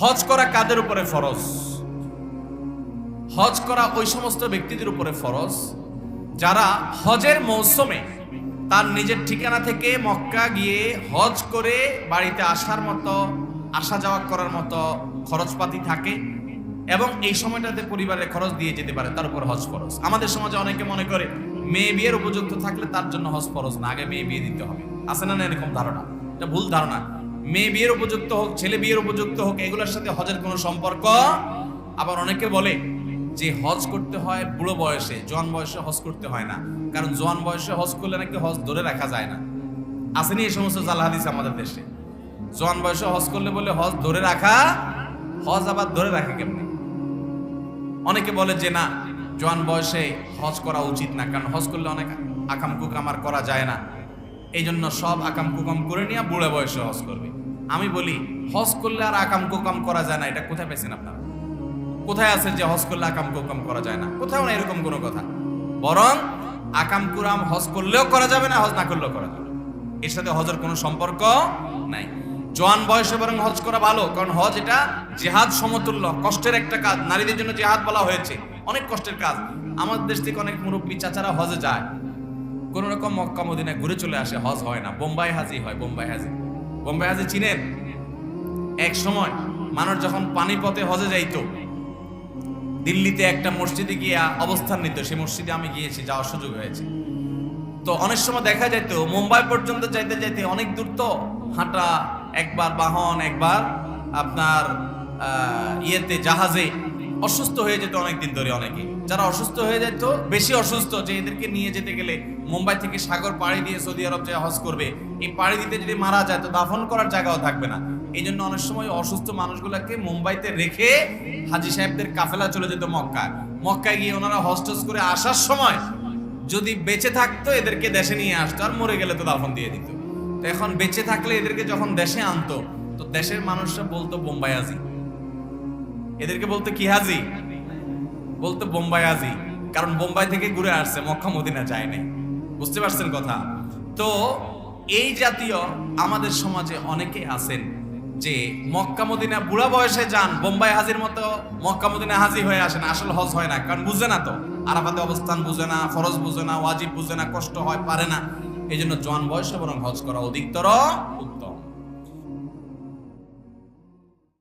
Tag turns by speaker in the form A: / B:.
A: হজ করা কাদের উপরে ফরজ? হজ করা ওই সমস্ত ব্যক্তিদের উপরে ফরজ যারা হজের মৌসুমে তার নিজের ঠিকানা থেকে মক্কা গিয়ে হজ করে বাড়িতে আসার মতো, আসা যাওয়া করার মতো খরচপাতি থাকে এবং এই সময়টাতে পরিবারের খরচ দিয়ে যেতে পারে, তার উপর হজ ফরজ। আমাদের সমাজে অনেকে মনে করে মেয়ে বিয়ের উপযুক্ত থাকলে তার জন্য হজ ফরজ না, আগে মেয়ে বিয়ে দিতে হবে। না না এরকম ধারণা? এটা ভুল ধারণা। মেয়ে বিয়ের উপযুক্ত হোক, ছেলে বিয়ের উপযুক্ত হোক, এগুলোর সাথে হজের কোনো সম্পর্ক? আবার অনেকে বলে যে হজ করতে হয় বুড়ো বয়সে, জোয়ান বয়সে হজ করতে হয় না। কারণ জোয়ান বয়সে হজ করলে নাকি হজ ধরে রাখা যায় না। আসেনি এই সমস্ত জাল হাদিস আমাদের দেশে। জোয়ান বয়সে হজ করলে বলে হজ ধরে রাখা, হজ আবার ধরে রাখে কেমনি? অনেকে বলে যে না, জোয়ান বয়সে হজ করা উচিত না, কারণ হজ করলে অনেক আকাম কুকাম আর করা যায় না। এই জন্য সব আকাম কুকাম করে নিয়ে বুড়ো বয়সে হজ করবে। আমি বলি, হজ করলে আর আকাম কুকাম করা যায় না, এটা কোথায় পেয়েছেন আপনারা? কোথায় আছে যে হজ করলে আকাম কুকাম করা যায় না? কোথাও না এরকম কোনো কথা। বরং আকাম কুরাম হজ করলেও করা যাবে না, হজ না করলেও করা যাবে এর সাথে হজের কোনো সম্পর্ক নাই। জোয়ান বয়সে বরং হজ করা ভালো, কারণ হজ এটা জেহাদ সমতুল্য, কষ্টের একটা কাজ। নারীদের জন্য জেহাদ বলা হয়েছে, অনেক কষ্টের কাজ। আমাদের দেশ থেকে অনেক মুরব্বী চাচারা হজে যায়। কোন রকম মক্কা মদিনায় ঘুরে চলে আসে, হজ হয় না। বোম্বাই হাজি হয়, বোম্বাই হাজি। বোম্বাই হাজি চিনেন? এক সময় মানুষ যখন পানিপথে হজে যাইতো, দিল্লিতে একটা মসজিদে গিয়ে অবস্থান নিত, সেই মসজিদে আমি গিয়েছি, যাওয়ার সুযোগ হয়েছে। তো অনেক সময় দেখা যেত মুম্বাই পর্যন্ত যাইতে যাইতে অনেক দূর তো, হাঁটা, একবার বাহন, একবার আপনার ইয়েতে জাহাজে, অসুস্থ হয়ে যেত অনেকদিন ধরে অনেকে। যারা অসুস্থ হয়ে যেত বেশি অসুস্থ যে এদেরকে নিয়ে যেতে গেলে মুম্বাই থেকে সাগর পাড়ি দিয়ে সৌদি আরব যায় হজ করবে। এই পাড়ি দিতে যদি মারা যায়, তো দাফন করার জায়গাও থাকবে না। এই জন্য অনেক সময় অসুস্থ মানুষগুলোকে মুম্বাইতে রেখে হাজি সাহেবদের কাফেলা চলে যেত মক্কায়। মক্কায় গিয়ে ওনারা হস্টেস করে আসার সময় যদি বেঁচে থাকতো, এদেরকে দেশে নিয়ে আসতো আর মরে গেলে তো দাফন দিয়ে দিত। তো এখন বেঁচে থাকলে এদেরকে যখন দেশে আনতো, তো দেশের মানুষরা বলতো, বোম্বাই আজি এদেরকে বলতো, কি হাজি? বলতো, বোম্বাই আজি কারণ বোম্বাই থেকে ঘুরে আসছে, মক্কা মদিনা যায় নাই। বুঝতে পারছেন কথা? তো এই জাতীয় আমাদের সমাজে অনেকে আছেন যে মক্কা মদিনা বুড়া বয়সে যান, বোম্বাই হাজির মতো মক্কা মদিনা হাজি হয়ে আসেন, আসল হজ হয় না। কারণ বুঝে না তো। আরাফাতে অবস্থান বুঝে না, ফরজ বুঝে না, ওয়াজিব বুঝে না, কষ্ট হয়, পারে না। এই জন্য জোয়ান বয়সে বরং হজ করা অধিকতর উত্তম।